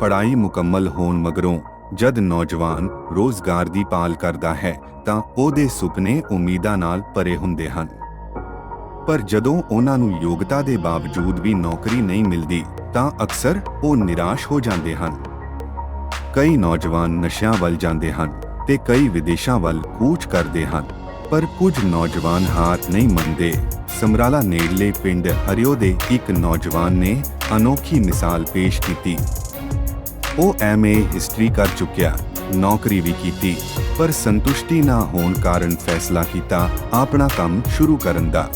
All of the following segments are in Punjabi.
ਪੜ੍ਹਾਈ ਮੁਕੰਮਲ ਹੋਣ ਮਗਰੋਂ ਜਦ ਨੌਜਵਾਨ ਰੋਜ਼ਗਾਰ ਦੀ ਪਾਲ ਕਰਦਾ ਹੈ ਤਾਂ ਉਹਦੇ ਸੁਪਨੇ ਉਮੀਦਾਂ ਨਾਲ ਭਰੇ ਹੁੰਦੇ ਹਨ। ਪਰ ਜਦੋਂ ਉਹਨਾਂ ਨੂੰ ਯੋਗਤਾ ਦੇ ਬਾਵਜੂਦ ਵੀ ਨੌਕਰੀ ਨਹੀਂ ਮਿਲਦੀ, ਤਾਂ ਅਕਸਰ ਉਹ ਨਿਰਾਸ਼ ਹੋ ਜਾਂਦੇ ਹਨ। ਕਈ ਨੌਜਵਾਨ ਨਸ਼ਿਆਂ ਵੱਲ ਜਾਂਦੇ ਹਨ ਤੇ ਕਈ ਵਿਦੇਸ਼ਾਂ ਵੱਲ ਕੂਚ ਕਰਦੇ ਹਨ। ਪਰ ਕੁਝ ਨੌਜਵਾਨ ਹਾਰ ਨਹੀਂ ਮੰਨਦੇ। ਸਮਰਾਲਾ ਨੇੜਲੇ ਪਿੰਡ ਹਰਿਓ ਦੇ ਇੱਕ ਨੌਜਵਾਨ ਨੇ ਅਨੋਖੀ ਮਿਸਾਲ ਪੇਸ਼ ਕੀਤੀ। ਉਹ ਐਮਏ ਹਿਸਟਰੀ ਕਰ ਚੁੱਕਿਆ। ਨੌਕਰੀ ਵੀ ਕੀਤੀ, ਪਰ ਸੰਤੁਸ਼ਟੀ ਨਾ ਹੋਣ ਕਾਰਨ ਫੈਸਲਾ ਕੀਤਾ ਆਪਣਾ ਕੰਮ ਸ਼ੁਰੂ ਕਰਨ ਦਾ।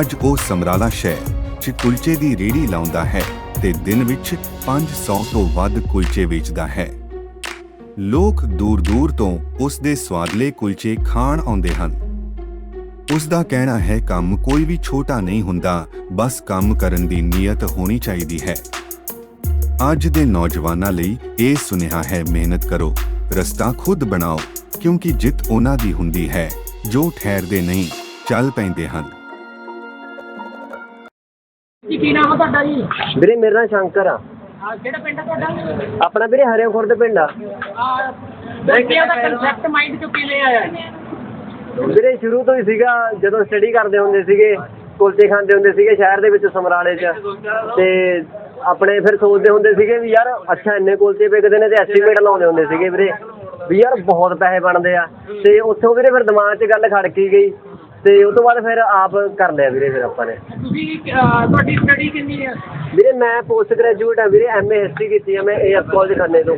ਅੱਜ ਉਹ ਸਮਰਾਲਾ ਸ਼ਹਿਰ 'ਚ ਕੁਲਚੇ ਦੀ ਰੇੜੀ ਲਾਉਂਦਾ ਹੈ ਤੇ ਦਿਨ ਵਿੱਚ 500 ਤੋਂ ਵੱਧ ਕੁਲਚੇ ਵੇਚਦਾ ਹੈ। ਲੋਕ ਦੂਰ-ਦੂਰ ਤੋਂ ਉਸ ਦੇ ਸਵਾਦਲੇ ਕੁਲਚੇ ਖਾਣ ਆਉਂਦੇ ਹਨ। ਉਸ ਦਾ ਕਹਿਣਾ ਹੈ, ਕੰਮ ਕੋਈ ਵੀ ਛੋਟਾ ਨਹੀਂ ਹੁੰਦਾ, ਬਸ ਕੰਮ ਕਰਨ ਦੀ ਨੀਅਤ ਹੋਣੀ ਚਾਹੀਦੀ ਹੈ। ਅੱਜ ਦੇ ਨੌਜਵਾਨਾਂ ਲਈ ਇਹ ਸੁਨੇਹਾ ਹੈ ਮਿਹਨਤ ਕਰੋ ਰਸਤਾ ਖੁਦ ਬਣਾਓ ਕਿਉਂਕਿ ਜਿੱਤ ਉਹਨਾਂ ਦੀ ਹੁੰਦੀ ਹੈ ਜੋ ਠਹਿਰਦੇ ਨਹੀਂ ਚੱਲ ਪੈਂਦੇ ਹਨ। ਜੀ ਕੀ ਨਾਮ ਆ ਤੁਹਾਡਾ ਜੀ? ਵੀਰੇ ਮੇਰਾ ਨਾਮ ਸ਼ੰਕਰ ਆ। ਕਿਹੜਾ ਪਿੰਡ ਆ ਤੁਹਾਡਾ? ਆਪਣਾ ਵੀਰੇ ਹਰਿਓ ਖੁਰਦ ਪਿੰਡ ਆ। ਆ ਬੱਚਿਆਂ ਦਾ ਕਨਸੈਪਟ ਮਾਈਂਡ ਚ ਕਿਵੇਂ ਆਇਆ ਵੀਰੇ ਸ਼ੁਰੂ ਤੋਂ ਹੀ ਸੀਗਾ ਜਦੋਂ ਸਟੱਡੀ ਕਰਦੇ ਹੁੰਦੇ ਸੀਗੇ ਕੁਲਚੇ ਖਾਂਦੇ ਹੁੰਦੇ ਸੀਗੇ ਸ਼ਹਿਰ ਦੇ ਵਿੱਚ ਸਮਰਾਲੇ 'ਚ। ਤੇ ਆਪਣੇ ਫਿਰ ਸੋਚਦੇ ਹੁੰਦੇ ਸੀਗੇ ਵੀ ਯਾਰ ਅੱਛਾ ਇੰਨੇ ਕੁਲਚੇ ਵਿਕਦੇ ਨੇ ਤੇ ਐਸਟੀਮੇਟ ਲਾਉਂਦੇ ਹੁੰਦੇ ਸੀਗੇ ਵੀਰੇ ਵੀ ਯਾਰ ਬਹੁਤ ਪੈਸੇ ਬਣਦੇ ਆ। ਤੇ ਉੱਥੋਂ ਵੀਰੇ ਫਿਰ ਦਿਮਾਗ 'ਚ ਗੱਲ ਖੜਕੀ ਗਈ ਤੇ ਉਸ ਤੋਂ ਬਾਅਦ ਫਿਰ ਆਪ ਕਰ ਲਿਆ ਵੀਰੇ ਫਿਰ ਆਪਾਂ ਨੇ। ਤੁਸੀਂ ਅਹ, ਤੁਹਾਡੀ ਸਟੱਡੀ ਕਿੰਨੀ ਹੈ ਵੀਰੇ ਮੈਂ ਪੋਸਟ ਗ੍ਰੈਜੂਏਟ ਆ ਵੀਰੇ ਐਮਏ ਹਿਸਟਰੀ ਕੀਤੀ ਆ ਮੈਂ ਏਐਫ ਕਾਲਜ ਖੰਨੇ ਤੋਂ।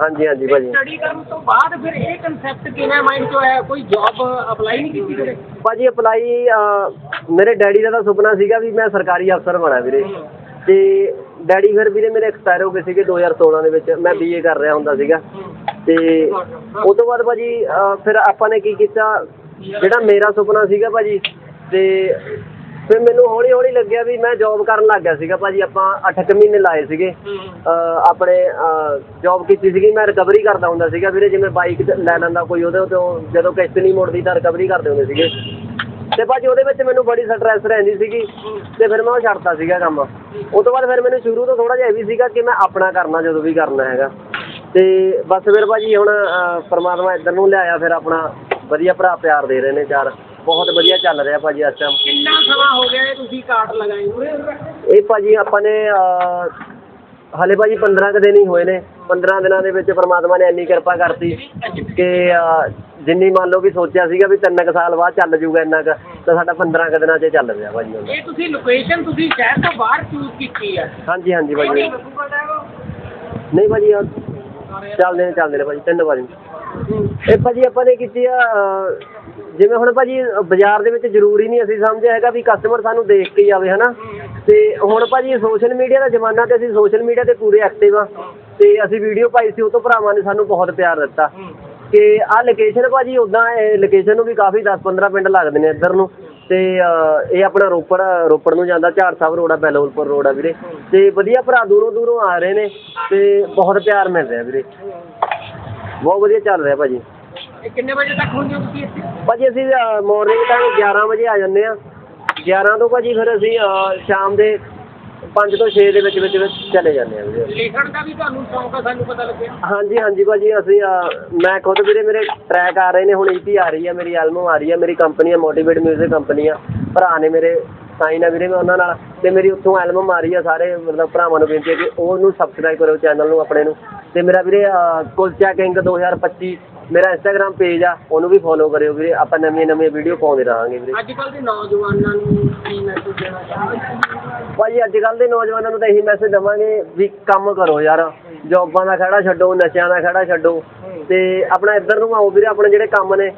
ਹਾਂਜੀ ਹਾਂਜੀ ਭਾਜੀ। ਸਟੱਡੀ ਕਰਨ ਤੋਂ ਬਾਅਦ ਫਿਰ ਇਹ ਕਨਸੈਪਟ ਕਿਵੇਂ ਮਾਈਂਡ ਚ ਆਇਆ? ਕੋਈ ਜੌਬ ਅਪਲਾਈ ਨਹੀਂ ਕੀਤੀ ਵੀਰੇ? ਭਾਜੀ ਅਪਲਾਈ ਮੇਰੇ ਡੈਡੀ ਦਾ ਤਾਂ ਸੁਪਨਾ ਸੀਗਾ ਵੀ ਮੈਂ ਸਰਕਾਰੀ ਅਫਸਰ ਬਣਾ ਵੀਰੇ। ਤੇ ਡੈਡੀ ਫਿਰ ਵੀਰੇ ਮੇਰੇ ਐਕਸਪਾਇਰ ਹੋ ਗਏ ਸੀਗੇ 2016 ਦੇ ਵਿੱਚ ਮੈਂ ਬੀਏ ਕਰ ਰਿਹਾ ਹੁੰਦਾ ਸੀਗਾ। ਤੇ ਉਸ ਤੋਂ ਬਾਅਦ ਭਾਜੀ ਅਹ, ਫਿਰ ਆਪਾਂ ਨੇ ਕੀ ਕੀਤਾ ਜਿਹੜਾ ਮੇਰਾ ਸੁਪਨਾ ਸੀਗਾ ਭਾਜੀ ਤੇ ਫਿਰ ਮੈਨੂੰ ਹੌਲੀ ਹੌਲੀ ਲੱਗਿਆ ਵੀ ਮੈਂ ਜੌਬ ਕਰਨ ਲੱਗ ਗਿਆ ਸੀਗਾ ਭਾਜੀ ਆਪਾਂ 8 ਮਹੀਨੇ ਲਾਏ ਸੀਗੇ। ਅਹ ਆਪਣੇ ਜੌਬ ਕੀਤੀ ਸੀਗੀ ਮੈਂ ਰਿਕਵਰੀ ਕਰਦਾ ਹੁੰਦਾ ਸੀਗਾ ਵੀਰੇ ਜਿਵੇਂ ਬਾਈਕ ਲੈ ਲੈਂਦਾ ਕੋਈ ਉਹਦੇ ਤੋਂ ਜਦੋਂ ਕਿਸ਼ਤ ਨਹੀਂ ਮੁੜਦੀ ਤਾਂ ਰਿਕਵਰੀ ਕਰਦੇ ਹੁੰਦੇ ਸੀਗੇ। ਤੇ ਭਾਜੀ ਉਹਦੇ ਵਿੱਚ ਮੈਨੂੰ ਬੜੀ ਸਟ੍ਰੈਸ ਰਹਿੰਦੀ ਸੀਗੀ ਤੇ ਫਿਰ ਮੈਂ ਉਹ ਛੱਡਤਾ ਸੀਗਾ ਕੰਮ। ਉਹ ਤੋਂ ਬਾਅਦ ਫਿਰ ਮੈਨੂੰ ਸ਼ੁਰੂ ਤੋਂ ਥੋੜਾ ਜਿਹਾ ਇਹ ਵੀ ਸੀਗਾ ਕਿ ਮੈਂ ਆਪਣਾ ਕਰਨਾ ਜਦੋਂ ਵੀ ਕਰਨਾ ਹੈਗਾ। ਤੇ ਬਸ ਫਿਰ ਭਾਜੀ ਹੁਣ ਪ੍ਰਮਾਤਮਾ ਇੱਧਰ ਨੂੰ ਲਿਆਇਆ ਫਿਰ ਆਪਣਾ ਵਧੀਆ ਭਰਾ ਪਿਆਰ ਦੇ ਰਹੇ ਨੇ ਚਾਰ। ਬਹੁਤ ਵਧੀਆ ਚੱਲ ਰਿਹਾ ਭਾਜੀ ਇਸ ਟਾਈਮ ਕਿੰਨਾ ਸਮਾਂ ਹੋ ਗਿਆ ਇਹ ਤੁਸੀਂ ਕਾਰਡ ਲਗਾਏ ਇਹ ਭਾਜੀ ਆਪਾਂ ਨੇ ਹਲੇ ਭਾਜੀ 15 ਕੁ ਦਿਨ ਹੀ ਹੋਏ ਨੇ। 15 ਦਿਨਾਂ ਦੇ ਵਿੱਚ ਪ੍ਰਮਾਤਮਾ ਨੇ ਇੰਨੀ ਕਿਰਪਾ ਕਰਤੀ ਕਿ ਜਿੰਨੀ ਮੰਨ ਲਓ ਵੀ ਸੋਚਿਆ ਸੀਗਾ ਵੀ ਤਿੰਨ ਕੁ ਸਾਲ ਬਾਅਦ ਚੱਲ ਜਾਊਗਾ ਇੰਨਾ ਕੁ ਤਾਂ ਸਾਡਾ 15 ਕੁ ਦਿਨਾਂ 'ਚ ਚੱਲ ਰਿਹਾ ਭਾਜੀ ਹੁਣ। ਇਹ ਤੁਸੀਂ ਲੋਕੇਸ਼ਨ ਤੁਸੀਂ ਸ਼ਹਿਰ ਤੋਂ ਬਾਹਰ ਚੂਜ਼ ਕੀਤੀ ਹੈ ਹਾਂਜੀ ਹਾਂਜੀ ਭਾਜੀ। ਨਹੀਂ ਭਾਜੀ ਆ ਚੱਲਦੇ ਨੇ ਚੱਲਦੇ ਨੇ ਭਾਜੀ ਤਿੰਨ ਵਾਰੀ। ਇਹ ਭਾਜੀ ਆਪਾਂ ਨੇ ਕੀਤੀ ਆ ਅਹ, ਜਿਵੇਂ ਹੁਣ ਭਾਜੀ ਅਹ, ਬਾਜ਼ਾਰ ਦੇ ਵਿੱਚ ਜ਼ਰੂਰੀ ਨਹੀਂ ਅਸੀਂ ਸਮਝਿਆ ਹੈਗਾ ਵੀ ਕਸਟਮਰ ਸਾਨੂੰ ਦੇਖ ਕੇ ਹੀ ਆਵੇ ਹਨਾ? ਤੇ ਹੁਣ ਭਾਜੀ ਸੋਸ਼ਲ ਮੀਡੀਆ ਦਾ ਜ਼ਮਾਨਾ ਤੇ ਅਸੀਂ ਸੋਸ਼ਲ ਮੀਡੀਆ ਤੇ ਪੂਰੇ ਐਕਟਿਵ ਆ। ਤੇ ਅਸੀਂ ਵੀਡੀਓ ਪਾਈ ਸੀ ਉਹ ਤੋਂ ਭਰਾਵਾਂ ਨੇ ਸਾਨੂੰ ਬਹੁਤ ਪਿਆਰ ਦਿੱਤਾ। ਕਿ ਆਹ ਲੋਕੇਸ਼ਨ ਭਾਜੀ ਉਦਾਂ ਇਹ ਲੋਕੇਸ਼ਨ ਨੂੰ ਵੀ ਕਾਫੀ 10-15 ਪਿੰਡ ਲੱਗਦੇ ਨੇ ਇੱਧਰ ਨੂੰ। ਤੇ ਇਹ ਆਪਣਾ ਰੋਪੜ ਰੋਪੜ ਨੂੰ ਜਾਂਦਾ ਝਾੜ ਸਾਹਿਬ ਰੋਡ ਆ ਬੈਲੋਲਪੁਰ ਰੋਡ ਆ ਵੀਰੇ। ਤੇ ਵਧੀਆ ਭਰਾ ਦੂਰੋਂ ਦੂਰੋਂ ਆ ਰਹੇ ਨੇ ਤੇ ਬਹੁਤ ਪਿਆਰ ਮਿਲ ਰਿਹਾ ਵੀਰੇ। ਬਹੁਤ ਵਧੀਆ ਚੱਲ ਰਿਹਾ ਭਾਜੀ। ਇਹ ਕਿੰਨੇ ਵਜੇ ਤੱਕ ਹੁੰਦੇ ਹੋ ਤੁਸੀਂ ਇੱਥੇ? ਭਾਜੀ ਅਸੀਂ ਮਾਰਨਿੰਗ ਟਾਈਮ 11 ਵਜੇ ਆ ਜਾਂਦੇ ਆ 11 ਤੋਂ ਭਾਜੀ ਫਿਰ ਅਸੀਂ ਸ਼ਾਮ ਦੇ 5 ਤੋਂ 6 ਦੇ ਵਿੱਚ ਵਿੱਚ ਵਿੱਚ ਚਲੇ ਜਾਂਦੇ ਆ ਵੀਰੇ। ਲਿਖਣ ਦਾ ਵੀ ਤੁਹਾਨੂੰ ਸ਼ੌਂਕ ਆ ਸਾਨੂੰ ਪਤਾ ਲੱਗਿਆ। ਹਾਂਜੀ ਹਾਂਜੀ ਭਾਜੀ ਅਸੀਂ ਅਹ, ਮੈਂ ਖੁਦ ਵੀਰੇ ਮੇਰੇ ਟਰੈਕ ਆ ਰਹੇ ਨੇ ਹੁਣ ਈਪੀ ਆ ਰਹੀ ਹੈ ਮੇਰੀ ਐਲਬਮ ਆ ਰਹੀ ਹੈ ਮੇਰੀ ਕੰਪਨੀ ਹੈ ਮੋਟੀਵੇਟ 뮤직 ਕੰਪਨੀ ਆ ਭਰਾ ਨੇ ਮੇਰੇ ਸਾਈਨ ਆ ਵੀਰੇ ਮੈਂ ਉਹਨਾਂ ਨਾਲ ਤੇ ਮੇਰੀ ਉੱਥੋਂ ਐਲਬਮ ਆ ਰਹੀ ਹੈ ਸਾਰੇ ਮਤਲਬ ਭਰਾਵਾਂ ਨੂੰ ਬੇਨਤੀ ਹੈ ਕਿ ਉਹਨੂੰ ਸਬਸਕ੍ਰਾਈਬ ਕਰੋ ਚੈਨਲ ਨੂੰ ਆਪਣੇ ਨੂੰ। ਤੇ ਮੇਰਾ ਵੀਰੇ ਅਹ, ਕੁਲਚਾ ਕਿੰਗ 2025 ਮੇਰਾ ਇੰਸਟਾਗ੍ਰam ਪੇਜ ਆ ਉਹਨੂੰ ਵੀ ਫੋਲੋ ਕਰਿਓ ਵੀਰੇ। ਆਪਾਂ ਨਵੀਆਂ ਨਵੀਆਂ ਵੀਡੀਓ ਪਾਉਂਦੇ ਰਹਾਂਗੇ ਵੀਰੇ। ਅੱਜ ਕੱਲ੍ਹ ਦੇ ਨੌਜਵਾਨਾਂ ਨੂੰ ਕੀ ਮੈਸੇਜ ਦੇਣਾ ਚਾਹੁੰਦੇ ਭਾਜੀ ਅੱਜ ਕੱਲ੍ਹ ਦੇ ਨੌਜਵਾਨਾਂ ਨੂੰ ਤਾਂ ਇਹੀ ਮੈਸੇਜ ਦਵਾਂਗੇ ਵੀ ਕੰਮ ਕਰੋ ਯਾਰ। ਜੌਬਾਂ ਦਾ ਖੜਾ ਛੱਡੋ ਨਸ਼ਿਆਂ ਦਾ ਖੜਾ ਛੱਡੋ। ਤੇ ਆਪਣਾ ਇੱਧਰ ਨੂੰ ਆਓ ਵੀਰੇ ਆਪਣੇ ਜਿਹੜੇ ਕੰਮ ਨੇ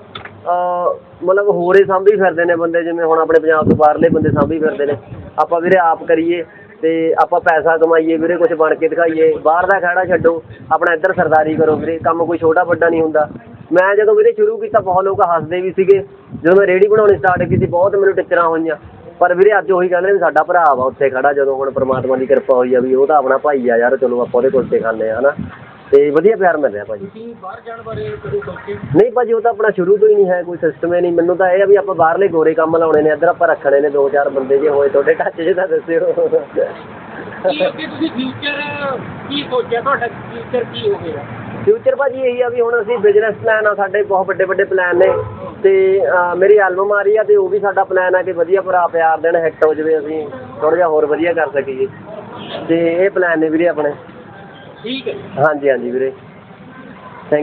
ਮਤਲਬ ਹੋਰੇ ਸਾਂਭੀ ਫਿਰਦੇ ਨੇ ਬੰਦੇ ਜਿਵੇਂ ਹੁਣ ਆਪਣੇ ਪੰਜਾਬ ਤੋਂ ਬਾਹਰਲੇ ਬੰਦੇ ਸਾਂਭੀ ਫਿਰਦੇ ਨੇ। ਆਪਾਂ ਵੀਰੇ ਆਪ ਕਰੀਏ। ਤੇ ਆਪਾਂ ਪੈਸਾ ਕਮਾਈਏ ਵੀਰੇ ਕੁਝ ਬਣ ਕੇ ਦਿਖਾਈਏ। ਬਾਹਰ ਦਾ ਖੜਾ ਛੱਡੋ, ਆਪਣਾ ਇੱਧਰ ਸਰਦਾਰੀ ਕਰੋ ਵੀਰੇ, ਕੰਮ ਕੋਈ ਛੋਟਾ ਵੱਡਾ ਨਹੀਂ ਹੁੰਦਾ। ਮੈਂ ਜਦੋਂ ਵੀਰੇ ਸ਼ੁਰੂ ਕੀਤਾ, ਬਹੁਤ ਲੋਕ ਹੱਸਦੇ ਵੀ ਸੀਗੇ। ਜਦੋਂ ਮੈਂ ਰੇੜੀ ਬਣਾਉਣੀ ਸਟਾਰਟ ਕੀਤੀ, ਬਹੁਤ ਮੈਨੂੰ ਟਿੱਚਰਾਂ ਹੋਈਆਂ। ਪਰ ਵੀਰੇ ਅੱਜ ਉਹੀ ਕਹਿੰਦੇ ਵੀ ਸਾਡਾ ਭਰਾ ਵਾ, ਉੱਥੇ ਖੜਾ ਜਦੋਂ ਹੁਣ ਪ੍ਰਮਾਤਮਾ ਦੀ ਕਿਰਪਾ ਹੋਈ ਆ ਵੀ ਉਹ ਤਾਂ ਆਪਣਾ ਭਾਈ ਆ ਯਾਰ, ਚਲੋ ਆਪਾਂ ਉਹਦੇ ਕੋਲ ਤੇ ਖਾਂਦੇ ਆ, ਹਨਾ। ਤੇ ਵਧੀਆ ਪਿਆਰ ਮਿਲ ਰਿਹਾ ਭਾਜੀ। ਤੁਸੀਂ ਬਾਹਰ ਜਾਣ ਬਾਰੇ ਕਦੇ ਸੋਚੇ? ਨਹੀਂ ਭਾਜੀ ਉਹ ਤਾਂ ਆਪਣਾ ਸ਼ੁਰੂ ਤੋਂ ਹੀ ਨਹੀਂ ਹੈ ਕੋਈ ਸਿਸਟਮ ਹੀ ਨਹੀਂ। ਮੈਨੂੰ ਤਾਂ ਇਹ ਆ ਵੀ ਆਪਾਂ ਬਾਹਰਲੇ ਗੋਰੇ ਕੰਮ ਲਾਉਣੇ ਨੇ ਇੱਧਰ ਆਪਾਂ ਰੱਖਣੇ ਨੇ ਦੋ ਚਾਰ ਬੰਦੇ ਜੇ ਹੋਏ ਤੁਹਾਡੇ ਟੱਚ ਜੇ ਤਾਂ ਦੱਸਿਓ। ਕੀ ਅੱਗੇ ਤੁਸੀਂ ਫਿਊਚਰ ਕੀ ਸੋਚਿਆ? ਤੁਹਾਡਾ ਫਿਊਚਰ ਕੀ ਹੋਵੇਗਾ ਫਿਊਚਰ ਭਾਜੀ ਇਹੀ ਆ ਵੀ ਹੁਣ ਅਸੀਂ ਬਿਜ਼ਨਸ ਪਲਾਨ ਆ ਸਾਡੇ ਬਹੁਤ ਵੱਡੇ ਵੱਡੇ ਪਲਾਨ ਨੇ। ਤੇ ਅਹ, ਮੇਰੀ ਐਲਬਮ ਆ ਰਹੀ ਆ ਤੇ ਉਹ ਵੀ ਸਾਡਾ ਪਲਾਨ ਆ ਕਿ ਵਧੀਆ ਭਰਾ ਪਿਆਰ ਦੇਣ ਹਿੱਟ ਹੋ ਜਾਵੇ ਅਸੀਂ ਥੋੜਾ ਜਿਹਾ ਹੋਰ ਵਧੀਆ ਕਰ ਸਕੀਏ। ਤੇ ਇਹ ਪਲਾਨ ਨੇ ਵੀਰੇ ਆਪਣੇ। ਠੀਕ ਹੈ। ਹਾਂਜੀ ਹਾਂਜੀ ਵੀਰੇ।